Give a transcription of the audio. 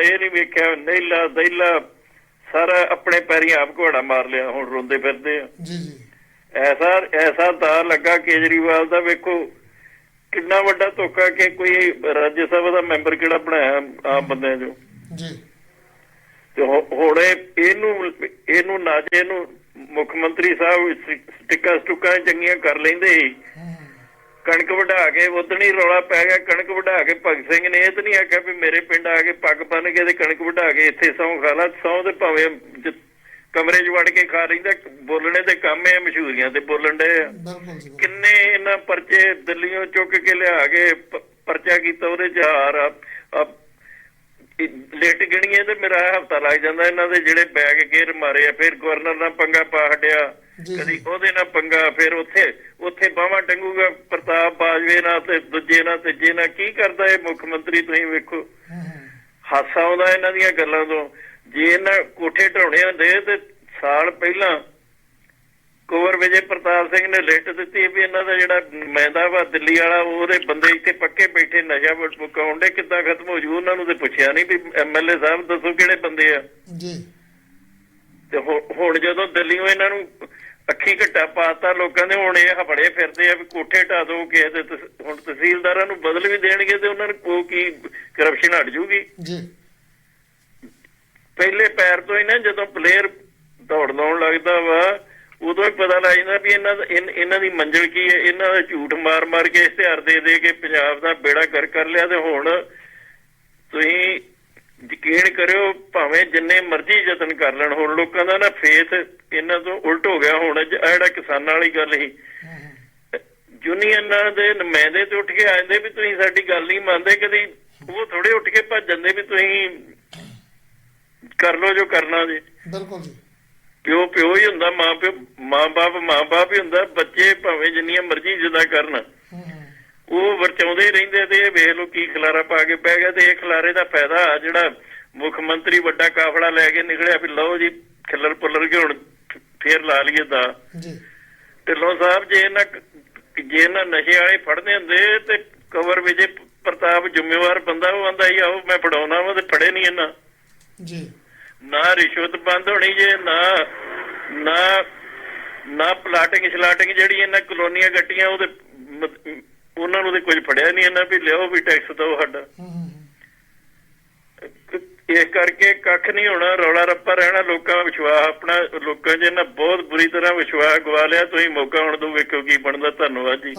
ਇਹ ਨਹੀਂ ਵੇਖਿਆ ਨੈਲਾ ਦੈਲਾ ਸਾਰਾ ਆਪਣੇ ਪੈਰੀਂ ਆਪ ਘੋੜਾ ਮਾਰ ਲਿਆ ਹੁਣ ਰੋਂਦੇ ਫਿਰਦੇ ਆ। ਜੀ ਜੀ। ਐਸਾ ਐਸਾ ਤਾਂ ਲੱਗਾ ਕੇਜਰੀਵਾਲ ਦਾ ਵੇਖੋ ਕਿੰਨਾ ਵੱਡਾ ਧੋਖਾ ਕਿ ਕੋਈ ਰਾਜ ਸਭਾ ਦਾ ਮੈਂਬਰ ਕਿਹੜਾ ਬਣਾਇਆ ਆਮ ਬੰਦਿਆਂ ਚੋਂ। ਜੀ। ਤੇ ਹੁਣ ਇਹ- ਇਹਨੂੰ ਇਹਨੂੰ ਨਾ ਜੇ ਇਹਨੂੰ ਮੁੱਖ ਮੰਤਰੀ ਸਾਹਿਬ ਸਟਿ- ਸਟਿੱਕਾਂ ਸਟੁੱਕਾਂ ਚੰਗੀਆਂ ਕਰ ਲੈਂਦੇ ਸੀ ਕਣਕ ਵਢਾ ਕੇ ਉਦਣ ਰੌਲਾ ਪੈ ਗਿਆ ਕਣਕ ਵਢਾ ਕੇ ਭਗਤ ਸਿੰਘ ਨੇ ਇਹ ਤਾਂ ਨਹੀਂ ਆਖਿਆ ਵੀ ਮੇਰੇ ਪਿੰਡ ਆ ਕੇ ਪੱਗ ਬੰਨ ਕੇ ਤੇ ਕਣਕ ਵਢਾ ਕੇ ਇੱਥੇ ਸੌਂ ਖਾ ਲਾ ਸੌਂ ਤੇ ਭਾਵੇਂ ਕਮਰੇ 'ਚ ਵੜ ਕੇ ਖਾ ਲੈਂਦਾ ਬੋਲਣੇ ਦੇ ਕੰਮ ਹੈ ਮਸ਼ਹੂਰੀਆਂ ਤੇ ਬੋਲਣ ਦੇ। ਕਿੰਨੇ ਇਹਨਾਂ ਪਰਚੇ ਦਿੱਲੀੋਂ ਚੁੱਕ ਕੇ ਲਿਆ ਕੇ ਪਰਚਾ ਕੀਤਾ ਉਹਦੇ ਚ ਹਾਰ ਆ ਆ- ਇਹ ਲੇਟ ਗਿਣੀਏ ਤੇ ਮੇਰਾ ਹਫਤਾ ਲੱਗ ਜਾਂਦਾ ਇਹਨਾਂ ਦੇ ਜਿਹੜੇ ਬੈਗ ਗੇਰ ਮਾਰੇ ਆ ਫਿਰ ਗਵਰਨਰ ਨਾਲ ਪੰਗਾ ਪਾ ਹਟਿਆ। ਜੀ, ਕਦੀ ਜੀ। ਉਹਦੇ ਨਾਲ ਪੰਗਾ ਫਿਰ ਉੱਥੇ ਉੱਥੇ ਬਾਵਾ ਟੰਗੂਗਾ ਪ੍ਰਤਾਪ ਬਾਜਵੇ ਨਾਲ ਤੇ ਦੂਜੇ ਨਾਲ ਤੀਜੇ ਨਾਲ। ਕੀ ਕਰਦਾ ਇਹ ਮੁੱਖ ਮੰਤਰੀ ਤੁਸੀਂ ਵੇਖੋ। ਹਾਸਾ ਆਉਂਦਾ ਇਹਨਾਂ ਦੀਆਂ ਗੱਲਾਂ ਤੋਂ। ਜੇ ਇਹਨਾਂ ਕੋਠੇ ਢਾਉਣੇ ਹੁੰਦੇ ਤੇ ਸਾਲ ਪਹਿਲਾਂ ਕੁੰਵਰ ਵਿਜੇ ਪ੍ਰਤਾਪ ਸਿੰਘ ਨੇ ਲਿਸਟ ਦਿੱਤੀ ਵੀ ਇਹਨਾਂ ਦਾ ਜਿਹੜਾ ਨੁਮਾਇੰਦਾ ਵਾ ਦਿੱਲੀ ਵਾਲਾ ਉਹਦੇ ਬੰਦੇ ਇੱਥੇ ਪੱਕੇ ਬੈਠੇ ਨਸ਼ਾ ਮੁਕਾਉਣ ਦੇ ਕਿੱਦਾਂ ਖਤਮ ਹੋ ਜੂ ਉਹਨਾਂ ਨੂੰ ਤੇ ਪੁੱਛਿਆ ਨਹੀਂ ਵੀ ਐਮਐਲਏ ਸਾਹਿਬ ਦੱਸੋ ਕਿਹੜੇ ਬੰਦੇ ਆ। ਜੀ। ਤੇ ਹੁਣ ਜਦੋਂ ਦਿੱਲੀੋਂ ਇਹਨਾਂ ਨੂੰ ਅੱਖੀ ਘੱਟਾ ਪਾਤਾ ਲੋਕਾਂ ਦੇ ਹੁਣ ਇਹ ਹਫੜੇ ਫਿਰਦੇ ਆ ਵੀ ਕੋਠੇ ਢਾ ਦੋ ਕਿਸੇ ਦੇ ਹੁਣ ਤਹਿਸੀਲਦਾਰਾਂ ਨੂੰ ਬਦਲ ਵੀ ਦੇਣਗੇ ਤੇ ਉਹਨਾਂ ਨੂੰ ਕੋ ਕੀ ਕਰਪਸ਼ਨ ਹਟ ਜੂਗੀ। ਜੀ। ਪਹਿਲੇ ਪੈਰ ਤੋਂ ਹੀ ਨਾ ਜਦੋਂ ਪਲੇਅਰ ਦੌੜ ਲਾਉਣ ਲੱਗਦਾ ਵਾ ਉਦੋਂ ਹੀ ਪਤਾ ਲੱਗ ਜਾਂਦਾ ਵੀ ਇਹਨਾਂ ਇਹਨਾਂ ਦੀ ਮੰਜ਼ਿਲ ਕੀ ਹੈ। ਇਹਨਾਂ ਦਾ ਝੂਠ ਮਾਰ-ਮਾਰ ਕੇ ਇਸ਼ਤਿਹਾਰ ਦੇ ਦੇ ਕੇ ਪੰਜਾਬ ਦਾ ਬੇੜਾ ਕਰ ਕਰ ਲਿਆ ਤੇ ਹੁਣ ਤੁਸੀਂ ਯਕੀਨ ਕਰਿਓ, ਭਾਵੇਂ ਜਿੰਨੇ ਮਰਜ਼ੀ ਯਤਨ ਕਰ ਲੈਣ, ਹੁਣ ਲੋਕਾਂ ਦਾ ਨਾ ਫੇਥ ਇਹਨਾਂ ਤੋਂ ਉਲਟ ਹੋ ਗਿਆ। ਹੁਣ ਜਿਹੜਾ ਕਿਸਾਨਾਂ ਵਾਲੀ ਗੱਲ ਸੀ। ਯੂਨੀਅਨਾਂ ਦੇ ਨੁਮਾਇੰਦੇ ਤੇ ਉੱਠ ਕੇ ਆ ਜਾਂਦੇ ਵੀ ਤੁਸੀਂ ਸਾਡੀ ਗੱਲ ਨਹੀਂ ਮੰਨਦੇ, ਕਦੀ ਉਹ ਥੋੜੇ ਉੱਠ ਕੇ ਭੱਜ ਜਾਂਦੇ ਵੀ ਤੁਸੀਂ ਕਰ ਲਓ ਜੋ ਕਰਨਾ ਜੀ। ਬਿਲਕੁਲ ਜੀ। ਪਿਓ ਪਿਓ ਹੀ ਹੁੰਦਾ ਮਾਂ ਪਿਓ ਮਾਂ-ਬਾਪ ਮਾਂ-ਬਾਪ ਹੀ ਹੁੰਦਾ ਬੱਚੇ ਭਾਵੇਂ ਜਿੰਨੀਆਂ ਮਰਜ਼ੀ ਜਿੱਦਾਂ ਕਰਨ। ਉਹ ਵਰਚਾਉਂਦੇ ਰਹਿੰਦੇ ਤੇ ਇਹ ਵੇਖ ਲਓ ਕੀ ਖਲਾਰਾ ਪਾ ਕੇ ਬਹਿ ਗਿਆ ਤੇ ਇਹ ਖਲਾਰੇ ਦਾ ਫਾਇਦਾ ਜਿਹੜਾ ਮੁੱਖ ਮੰਤਰੀ ਵੱਡਾ ਕਾਫਲਾ ਲੈ ਕੇ ਨਿਕਲਿਆ ਵੀ ਲਓ ਜੀ ਖਿੱਲਰ ਪੁੱਲਰ ਕੇ ਹੁਣ ਫੇਰ ਲਾ ਲਈਏ ਦਾ ਜੀ। ਢਿੱਲੋਂ ਸਾਹਿਬ ਜੇ ਇਹਨਾਂ ਜੇ ਇਹਨਾਂ ਨਸ਼ੇ ਵਾਲੇ ਫੜਦੇ ਹੁੰਦੇ ਤੇ ਕਵਰ ਵਿਜੇ ਪ੍ਰਤਾਪ ਜ਼ਿੰਮੇਵਾਰ ਬੰਦਾ ਉਹ ਆਂਦਾ ਹੀ ਆਓ ਮੈਂ ਫੜਾਉਣਾ ਵਾ ਤੇ ਫੜੇ ਨਹੀਂ ਇਹਨਾਂ। ਜੀ। ਨਾ ਰਿਸ਼ਵਤ ਬੰਦ ਹੋਣੀ ਜੇ, ਨਾ ਨਾ ਨਾ ਪਲਾਟਿੰਗ ਸ਼ਲਾਟਿੰਗ ਜਿਹੜੀ ਇਹਨਾਂ ਕਲੋਨੀਆਂ ਗੱਟੀਆਂ ਉਹਦੇ ਉਹਨਾਂ ਨੂੰ ਤੇ ਕੁਝ ਫੜਿਆ ਨਹੀਂ ਇਹਨਾਂ ਵੀ ਲਿਓ ਵੀ ਟੈਕਸ ਦਿਓ ਸਾਡਾ। ਹੂੰ ਇਸ ਕਰਕੇ ਕੱਖ ਨਹੀਂ ਹੋਣਾ, ਰੌਲਾ ਰੱਪਾ ਰਹਿਣਾ, ਲੋਕਾਂ ਦਾ ਵਿਸ਼ਵਾਸ ਆਪਣਾ, ਲੋਕਾਂ 'ਚ ਇਹਨਾਂ ਬਹੁਤ ਬੁਰੀ ਤਰ੍ਹਾਂ ਵਿਸ਼ਵਾਸ ਗਵਾ ਲਿਆ, ਤੁਸੀਂ ਮੌਕਾ ਹੁਣ ਦੋ ਵੇਖੋ ਕੀ ਬਣਦਾ, ਧੰਨਵਾਦ ਜੀ।